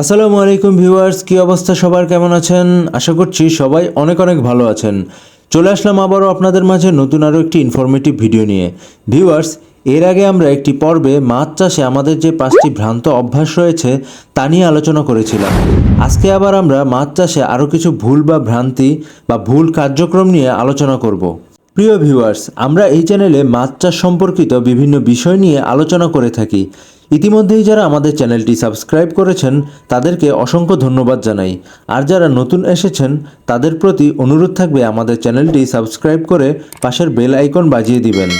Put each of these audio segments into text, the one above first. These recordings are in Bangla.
আসসালামু আলাইকুম ভিউয়ার্স, কি অবস্থা সবার? কেমন আছেন? আশা করছি সবাই অনেক অনেক ভালো আছেন। চলে আসলাম আবারও আপনাদের মাঝে নতুন আরও একটি ইনফরমেটিভ ভিডিও নিয়ে। ভিউয়ার্স, এর আগে আমরা একটি পর্বে মাছ চাষে আমাদের যে পাঁচটি ভ্রান্ত অভ্যাস রয়েছে, তা নিয়ে আলোচনা করেছিলাম। আজকে আবার আমরা মাছ চাষে আরও কিছু ভুল বা ভ্রান্তি বা ভুল কার্যক্রম নিয়ে আলোচনা করব। প্রিয় ভিউয়ার্স, আমরা এই চ্যানেলে মাছ চাষ সম্পর্কিত বিভিন্ন বিষয় নিয়ে আলোচনা করে থাকি। ইতিমধ্যেই যারা আমাদের চ্যানেলটি সাবস্ক্রাইব করেছেন, তাদেরকে অসংখ্য ধন্যবাদ জানাই। আর যারা নতুন এসেছেন, তাদের প্রতি অনুরোধ থাকবে আমাদের চ্যানেলটি সাবস্ক্রাইব করে পাশের বেল আইকন বাজিয়ে দিবেন,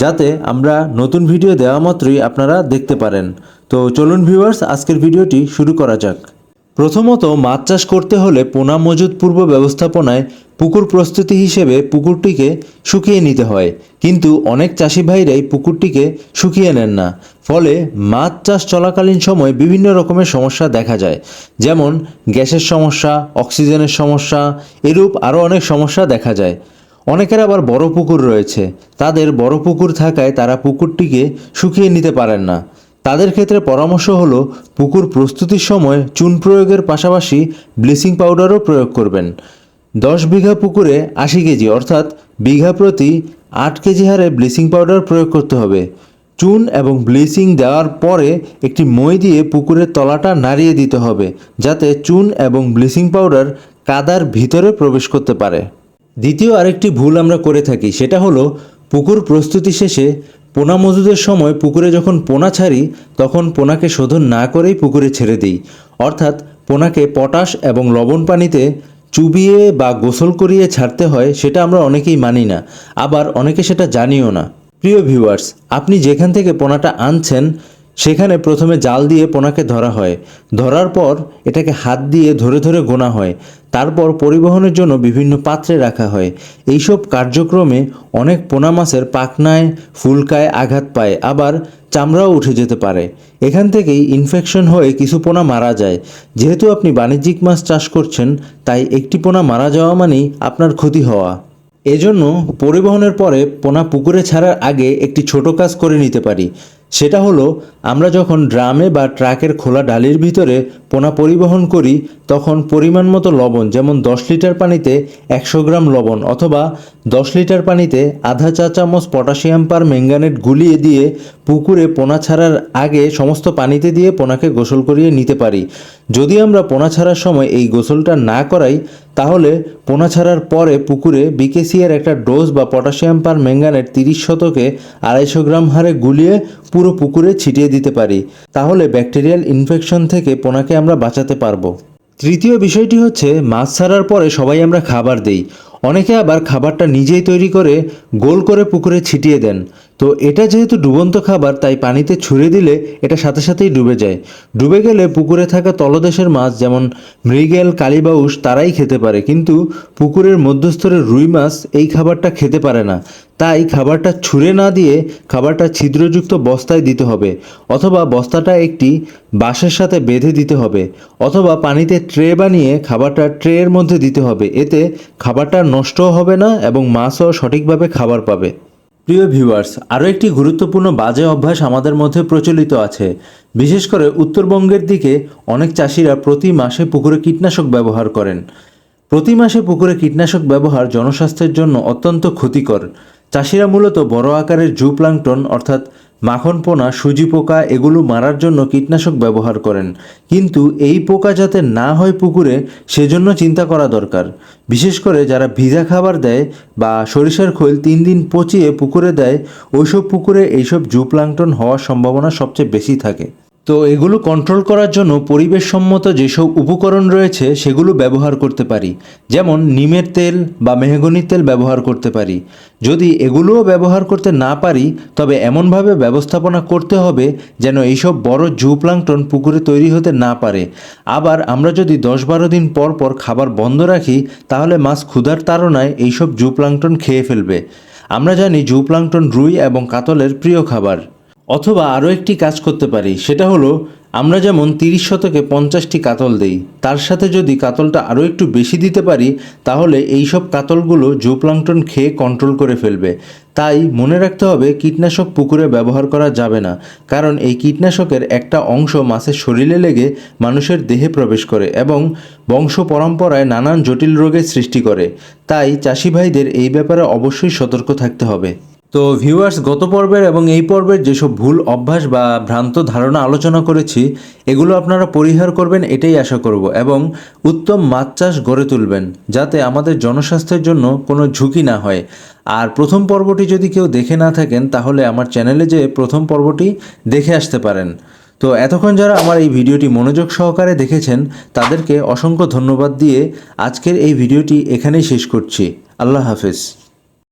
যাতে আমরা নতুন ভিডিও দেওয়া মাত্রই আপনারা দেখতে পারেন। তো চলুন ভিউয়ার্স, আজকের ভিডিওটি শুরু করা যাক। প্রথমত, মাছ চাষ করতে হলে পোনা মজুদ পূর্ব ব্যবস্থাপনায় পুকুর প্রস্তুতি হিসেবে পুকুরটিকে শুকিয়ে নিতে হয়। কিন্তু অনেক চাষি ভাইরাই পুকুরটিকে শুকিয়ে নেন না। ফলে মাছ চাষ চলাকালীন সময় বিভিন্ন রকমের সমস্যা দেখা যায়। যেমন গ্যাসের সমস্যা, অক্সিজেনের সমস্যা, এরূপ আরও অনেক সমস্যা দেখা যায়। অনেকের আবার বড় পুকুর রয়েছে। তাদের বড় পুকুর থাকায় তারা পুকুরটিকে শুকিয়ে নিতে পারেন না। তাদের ক্ষেত্রে পরামর্শ হলো পুকুর প্রস্তুতির সময় চুন প্রয়োগের পাশাপাশি ব্লিচিং পাউডারও প্রয়োগ করবেন। দশ বিঘা পুকুরে আশি কেজি, অর্থাৎ বিঘা প্রতি আট কেজি হারে ব্লিচিং পাউডার প্রয়োগ করতে হবে। চুন এবং ব্লিচিং দেওয়ার পরে একটি মই দিয়ে পুকুরের তলাটা নাড়িয়ে দিতে হবে, যাতে চুন এবং ব্লিচিং পাউডার কাদার ভিতরে প্রবেশ করতে পারে। দ্বিতীয় আরেকটি ভুল আমরা করে থাকি, সেটা হলো পুকুর প্রস্তুতি শেষে পোনা মজুদের সময় পুকুরে যখন পোনা ছাড়ি, তখন পোনাকে শোধন না করেই পুকুরে ছেড়ে দিই। অর্থাৎ পোনাকে পটাশ এবং লবণ পানিতে চুবিয়ে বা গোসল করিয়ে ছাড়তে হয়, সেটা আমরা অনেকেই মানি না। আবার অনেকে সেটা জানিও না। প্রিয় ভিউয়ার্স, আপনি যেখান থেকে পোনাটা আনছেন, সেখানে প্রথমে জাল দিয়ে পোনাকে ধরা হয়। ধরার পর এটাকে হাত দিয়ে ধরে ধরে গোনা হয়। তারপর পরিবহনের জন্য বিভিন্ন পাত্রে রাখা হয়। এইসব কার্যক্রমে অনেক পোনা মাছের পাখনায়, ফুলকায় আঘাত পায়, আবার চামড়াও উঠে যেতে পারে। এখান থেকেই ইনফেকশন হয়ে কিছু পোনা মারা যায়। যেহেতু আপনি বাণিজ্যিক মাছ চাষ করছেন, তাই একটি পোনা মারা যাওয়া মানেই আপনার ক্ষতি হওয়া। এজন্য পরিবহনের পরে পোনা পুকুরে ছাড়ার আগে একটি ছোট কাজ করে নিতে পারি। সেটা হলো, আমরা যখন ড্রামে বা ট্রাকের খোলা ডালির ভিতরে পোনা পরিবহন করি, তখন পরিমাণ মতো লবণ, যেমন দশ লিটার পানিতে একশো গ্রাম লবণ অথবা দশ লিটার পানিতে আধা চা চামচ পটাশিয়াম পার ম্যাঙ্গানেট গুলিয়ে দিয়ে পুকুরে পোনা ছাড়ার আগে সমস্ত পানিতে দিয়ে পোনাকে গোসল করিয়ে নিতে পারি। যদি আমরা পোনা ছাড়ার সময় এই গোসলটা না করাই তাহলে পোনা ছাড়ার পরে পুকুরে বিকেসিয়ার একটা ডোজ বা পটাশিয়াম পার ম্যাঙ্গানের তিরিশ শতকে আড়াইশো গ্রাম হারে গুলিয়ে পুরো পুকুরে ছিটিয়ে দিতে পারি। তাহলে ব্যাকটেরিয়াল ইনফেকশন থেকে পোনাকে আমরা বাঁচাতে পারব। তৃতীয় বিষয়টি হচ্ছে, মাছ ছাড়ার পরে সবাই আমরা খাবার দেই। অনেকে আবার খাবারটা নিজেই তৈরি করে গোল করে পুকুরে ছিটিয়ে দেন। তো এটা যেহেতু ডুবন্ত খাবার, তাই পানিতে ছুঁড়ে দিলে এটা সাথে সাথেই ডুবে যায়। ডুবে গেলে পুকুরে থাকা তলদেশের মাছ যেমন মৃগেল কালিবাউস তারাই খেতে পারে। কিন্তু পুকুরের মধ্যস্তরের রুই মাছ এই খাবারটা খেতে পারে না। তাই খাবারটা ছুঁড়ে না দিয়ে খাবারটা ছিদ্রযুক্ত বস্তায় দিতে হবে। অথবা বস্তাটা একটি বাঁশের সাথে বেঁধে দিতে হবে। অথবা পানিতে ট্রে বানিয়ে খাবারটা ট্রের মধ্যে দিতে হবে। এতে খাবারটা নষ্টও হবে না এবং মাছও সঠিকভাবে খাবার পাবে। প্রিয় ভিউয়ার্স, আরও একটি গুরুত্বপূর্ণ বাজে অভ্যাস আমাদের মধ্যে প্রচলিত আছে। বিশেষ করে উত্তরবঙ্গের দিকে অনেক চাষিরা প্রতি মাসে পুকুরে কীটনাশক ব্যবহার করেন। প্রতি মাসে পুকুরে কীটনাশক ব্যবহার জনস্বাস্থ্যের জন্য অত্যন্ত ক্ষতিকর। চাষিরা মূলত বড় আকারের জু প্লাংটন অর্থাৎ মাখন পোনা সুজি পোকা এগুলো মারার জন্য কীটনাশক ব্যবহার করেন। কিন্তু এই পোকা যাতে না হয় পুকুরে, সেজন্য চিন্তা করা দরকার। বিশেষ করে যারা ভিজা খাবার দেয় বা সরিষার খৈল তিন দিন পচিয়ে পুকুরে দেয়, ওইসব পুকুরে এইসব জু প্লাংটন হওয়ার সম্ভাবনা সবচেয়ে বেশি থাকে। তো এগুলো কন্ট্রোল করার জন্য পরিবেশসম্মত যেসব উপকরণ রয়েছে, সেগুলো ব্যবহার করতে পারি। যেমন নিমের তেল বা মেহগনির তেল ব্যবহার করতে পারি। যদি এগুলোও ব্যবহার করতে না পারি, তবে এমনভাবে ব্যবস্থাপনা করতে হবে যেন এইসব বড় জু প্লাংটন পুকুরে তৈরি হতে না পারে। আবার আমরা যদি দশ বারো দিন পর পর খাবার বন্ধ রাখি, তাহলে মাছ ক্ষুধার তাড়নায় এইসব জু প্লাংটন খেয়ে ফেলবে। আমরা জানি জু প্লাংটন রুই এবং কাতলের প্রিয় খাবার। অথবা আরও একটি কাজ করতে পারি। সেটা হলো, আমরা যেমন তিরিশ শতকে পঞ্চাশটি কাতল দেই, তার সাথে যদি কাতলটা আরও একটু বেশি দিতে পারি, তাহলে এই সব কাতলগুলো জুপ্লাংটন খেয়ে কন্ট্রোল করে ফেলবে। তাই মনে রাখতে হবে, কীটনাশক পুকুরে ব্যবহার করা যাবে না, কারণ এই কীটনাশকের একটা অংশ মাছের শরীরে লেগে মানুষের দেহে প্রবেশ করে এবং বংশ পরম্পরায় নানান জটিল রোগের সৃষ্টি করে। তাই চাষি ভাইদের এই ব্যাপারে অবশ্যই সতর্ক থাকতে হবে। তো ভিউয়ার্স গত পর্বের এবং এই পর্বের যেসব ভুল অভ্যাস বা ভ্রান্ত ধারণা আলোচনা করেছি, এগুলো আপনারা পরিহার করবেন, এটাই আশা করব এবং উত্তম মাছ চাষ গড়ে তুলবেন, যাতে আমাদের জনস্বাস্থ্যের জন্য কোনো ঝুঁকি না হয়। আর প্রথম পর্বটি যদি কেউ দেখে না থাকেন, তাহলে আমার চ্যানেলে যে প্রথম পর্বটি দেখে আসতে পারেন। তো এতক্ষণ যারা আমার এই ভিডিওটি মনোযোগ সহকারে দেখেছেন, তাদেরকে অসংখ্য ধন্যবাদ দিয়ে আজকের এই ভিডিওটি এখানেই শেষ করছি। আল্লাহ হাফেজ।